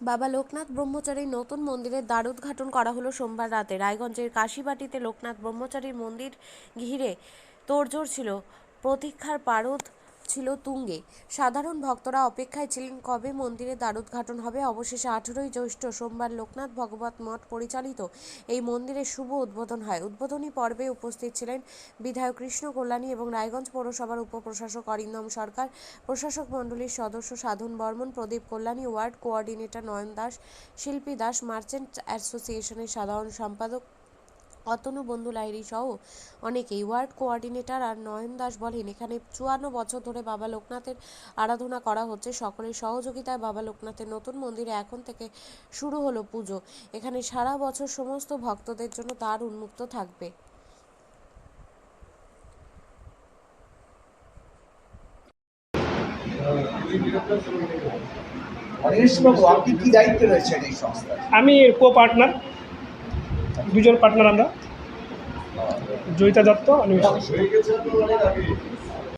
বাবা লোকনাথ ব্রহ্মচারীর নতুন মন্দিরের দ্বার উদ্ঘাটন করা হলো সোমবার রাতে। রায়গঞ্জের কাশিবাটিতে লোকনাথ ব্রহ্মচারীর মন্দির ঘিরে তোড়জোড় ছিল। প্রতীক্ষার পারদ ছিল তুঙ্গে। সাধারণ ভক্তরা অপেক্ষায় ছিলেন কবে মন্দিরের দ্বারোদ্ঘাটন হবে? অবশেষে আঠেরোই জ্যৈষ্ঠ সোমবার লোকনাথ ভগবত মঠ পরিচালিত এই মন্দিরের শুভ উদ্বোধন হয়। উদ্বোধনী পর্বে উপস্থিত ছিলেন বিধায়ক কৃষ্ণ কল্যাণী এবং রায়গঞ্জ পৌরসভার উপপ্রশাসক অরিন্দম সরকার, প্রশাসক মণ্ডলীর সদস্য Sadhan Barman, Pradip Kalyani, ward coordinator Nayan Das, Shilpi Das, merchant অ্যাসোসিয়েশনের সাধারণ সম্পাদক অতনু বন্ধু লাহিড়ী সহ অনেকেই ওয়ার্ড কোঅর্ডিনেটর আর নয়ন দাস বলেন এখানে চুয়ান্ন বছর ধরে বাবা লোকনাথের আরাধনা করা হচ্ছে। সকলের সহযোগিতায় বাবা লোকনাথের নতুন মন্দিরে এখন থেকে শুরু হলো পুজো। এখানে সারা বছর সমস্ত ভক্তদের জন্য তার উন্মুক্ত থাকবে। অনিমেষবাবু আপনি কি দায়িত্বে রয়েছেন এই সংস্থার আমি কো পার্টনার দুজন পার্টনার আমরা জয়িতা দত্ত অনিমেষ